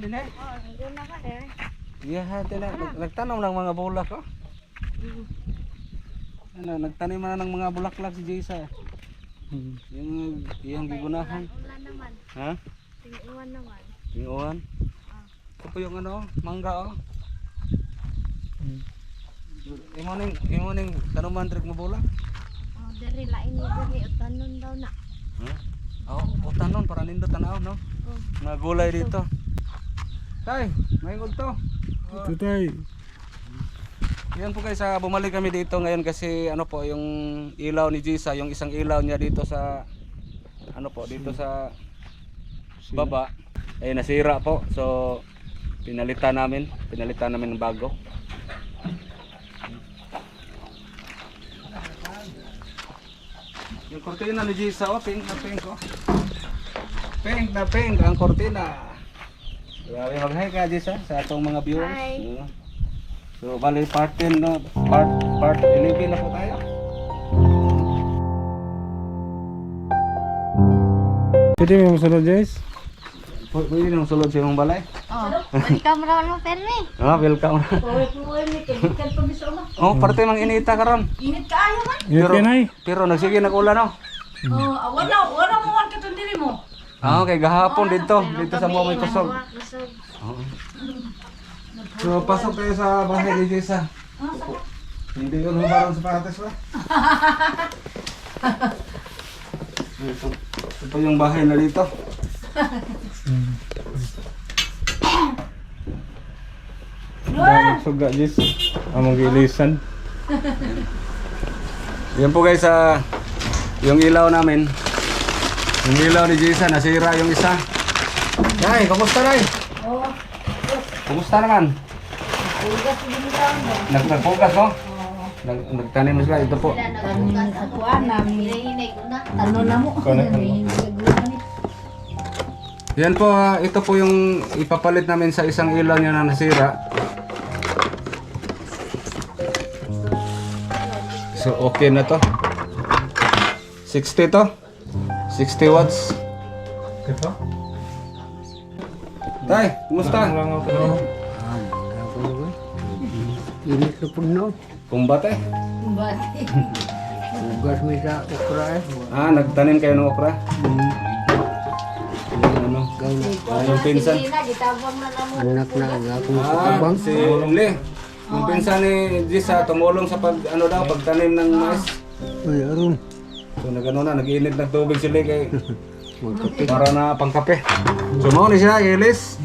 din eh. Oh, naguna ka eh. Iya, hati na. Nag- Nagtanom ng mga bulak oh. Ano, nagtanim na ng mga bulaklak si Jaysa. Hmm. Yung yung gigunahan. Wala naman. Ha? Tinguan naman. Tinguan. Ito po yung ano, mangga oh. Hmm. Imo ning imo ning tanuman direk mo bulak. Oh, diri lain ni diri utanon daw na. Ha? Oh, utanon para nindo tanaw no. Oh. Mga gulay dito. Tay, may to. Ito tay. Yan po guys, ah, bumalik kami dito ngayon kasi ano po yung ilaw ni Jisa, yung isang ilaw niya dito sa ano po, dito sa baba ay nasira po. So pinalitan namin, pinalitan namin ng bago. Yung kortina ni Jisa, oh, pink na pink oh. Pink na pink ang kortina. Grabe mag-hi ka Jisa sa atong mga viewers. Hi. Oo. So bali part 10 no, part part 11 na po tayo. Pwede mo sunod guys? Pu- Pwede nang sulod sa imong balay. Oh, welcome raw mo permi. Ah, welcome. oh, parte mang inita karon. Init kaayo man. Ingat ka nay. Pero nagsige nag-ulan no. Oh, ah, wala wala mo man katong diri mo. Ah, okay, gahapon dito, dito sa mo may kusog. Oo. So pasok tayo sa bahay ni Jessa. Hindi ko humarang sa patas ba? ito, ito yung bahay na dito. Dami suga guys. Among gilisan. Yan po guys, ah, yung ilaw namin. Yung ilaw ni Jessa, nasira yung isa. Nay, kumusta nay? Oh, Kumusta naman? ugas din. Nag nagpugas mo? Nag nagtanim mo sila, ito po. Tanin ako anam. Hinahinay ko na. Ano na mo? Mo. Yan po, ah, ito po yung ipapalit namin sa isang ilaw niya na nasira. So okay na to. 60 to. 60 watts. Ito? Tay, kumusta? Po no. Kumbate. Bati. Ugas mo sa okra eh. Ah, nagtanim kayo ng okra? Yung ano? Ah, yung pinsan. Anak na aga akong Ah, si Uli. Yung pinsan ni Jisa tumulong sa pag ano daw pagtanim ng mais. Uy, aron. So nagano na, nag-init ng tubig sila kay Magkape. para na pangkape. So ni siya, Ilis.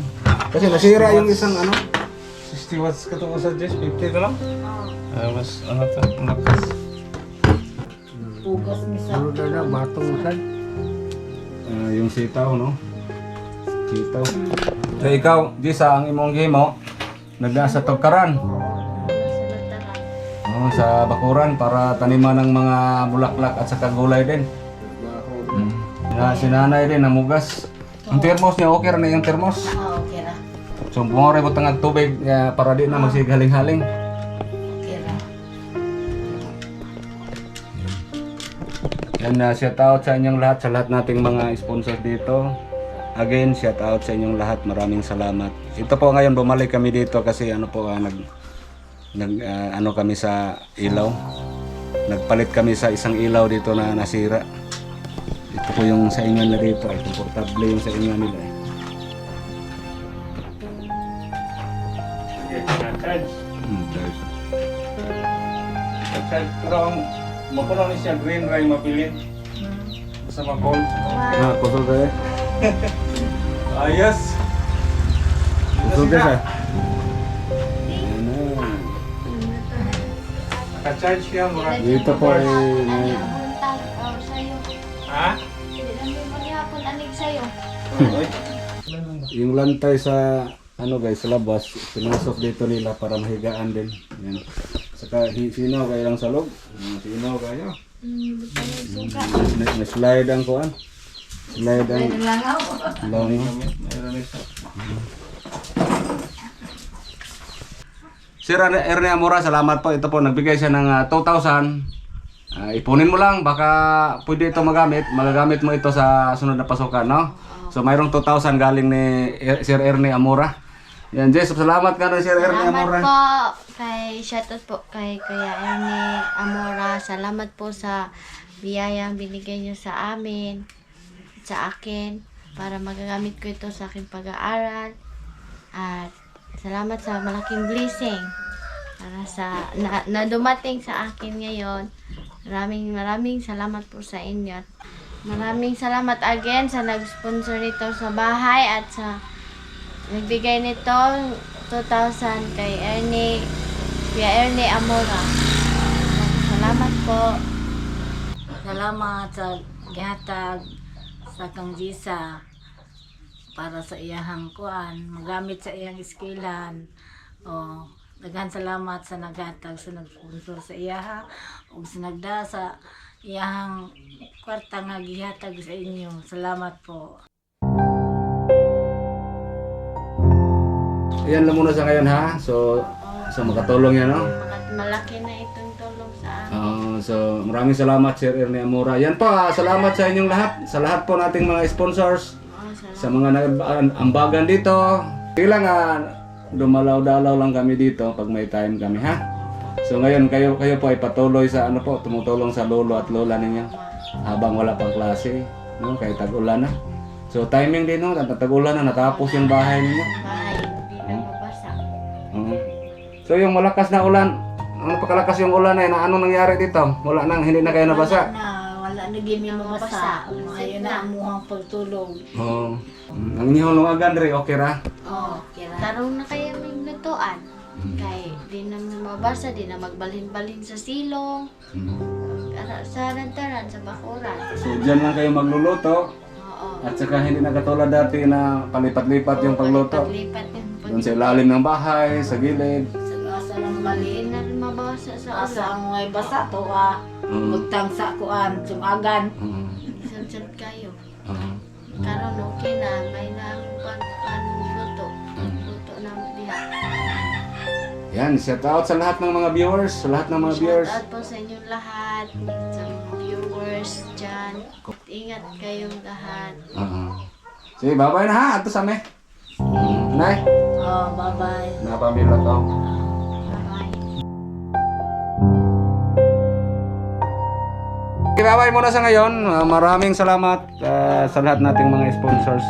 Kasi nasira yung isang ano. 60 watts ka to sa Jess. 50 na lang. Ah, mas ano to? Lakas. Ugas mi sa Ano na batong sad. Ah, yung sitaw, no? Sitaw. So ikaw, Jisa, ang imong gimo, nagasa tugkaran. Oh, sa bakuran para taniman ng mga bulaklak at saka gulay din. Mm. Na, si nanay din, namugas. Yung termos niya, okay na yung termos. Ah, okay ra. So, bumore mo tangag tubig eh, para di na magsigaling-haling. Okay ra. Yan na, shout out sa inyong lahat, sa lahat nating mga sponsors dito. Again, shout out sa inyong lahat. Maraming salamat. Ito po ngayon, bumalik kami dito kasi ano po, ah, nag, nag ah, ano kami sa ilaw. Nagpalit kami sa isang ilaw dito na nasira. Ito po yung sa inyo na dito. Ay, komportable yung sa inyo nila. Eh. Hmm, guys. Pero ang mapuno ni siya green ray mapilit. Sa mapol. Ah, kusog kayo. Ayos. Kusog kayo siya. Naka-charge siya mura. Dito po ay. Ha? Hindi mo yung lantay sa ano guys sa labas pinasok dito nila para mahigaan din yan saka sinaw kayo lang sa Mm, sinaw kayo suka. may, may slide ang kuan slide ang Langaw. lang Mayroon isa. Sir Erne Amora salamat po ito po nagbigay siya ng ah, 2,000 Ah, ipunin mo lang, baka pwede ito magamit. Magagamit mo ito sa sunod na pasukan, no? So, mayroong 2,000 galing ni Er- Sir Ernie Amora. Yan, Jess, salamat ka na Sir Ernie Salamat Amora. po kay shoutout po kay Kuya Ernie Amora. Salamat po sa biyayang binigay niyo sa amin, sa akin, para magagamit ko ito sa aking pag-aaral. At salamat sa malaking blessing para sa na, na dumating sa akin ngayon. Maraming maraming salamat po sa inyo. Maraming salamat again sa nag-sponsor nito sa bahay at sa nagbigay nito 2,000 kay Ernie, Kuya Ernie Amora. Salamat po. Salamat sa gihatag sa kang Jisa para sa iyahang kuan, magamit sa iyang iskilan. O, daghan salamat sa naghatag sa nagsponsor sa iyaha ug sa nagda sa iyahang kwarta nga gihatag sa inyo. Salamat po. Yan lang muna sa ngayon, ha? So, so makatulong yan, no? Malaki na itong tulong sa akin. Ah, so, maraming salamat, Sir Ernie Amora. Yan pa, salamat sa inyong lahat. Sa lahat po nating mga sponsors. Sa mga nag-ambagan dito. Kailan nga dumalaw-dalaw lang kami dito pag may time kami ha. So ngayon kayo kayo po ay patuloy sa ano po tumutulong sa lolo at lola ninyo habang wala pang klase no kay tag-ulan na. So timing din no tag-ulan na natapos yung bahay ninyo. Bahay, hindi na mabasa. Oo. So yung malakas na ulan, ano pa kalakas yung ulan eh, na ano nangyari dito? Wala nang hindi na kayo nabasa. Wala na, wala na gimi mabasa. Ayun na ang muhang pagtulog. Oo. Mm, Ang inyong lungagan dre okay ra. Oh. Tarong na kayo may lutuan. Kay di na mabasa, di na magbalin-balin sa silong. Ara- Sa rantaran, sa bakuran. So diyan lang kayo magluluto. Oo. At saka hindi na katulad dati na palipat-lipat yung pagluto. Paglipat yung pag... Doon sa ilalim ng bahay, sa gilid. Sa asa lang Hindi mali. na rin mabasa sa Asa ulan. ang may basa to ah. Mm. Magtang sa kuan, sumagan. Mm. Isang kayo. Ah. Karon okay na, may nang pag anong luto. Mm. Luto na diha. Yan, shout out sa lahat ng mga viewers, sa lahat ng mga viewers. Shout out po sa inyong lahat, sa mga viewers dyan. Ingat kayong lahat. Ah. Sige, bye-bye na ha. Ato sa me. Mm. Nay, Oh, bye-bye. napamilot ko. Bye-bye muna sa ngayon. Ah, maraming salamat ah, sa lahat nating mga sponsors.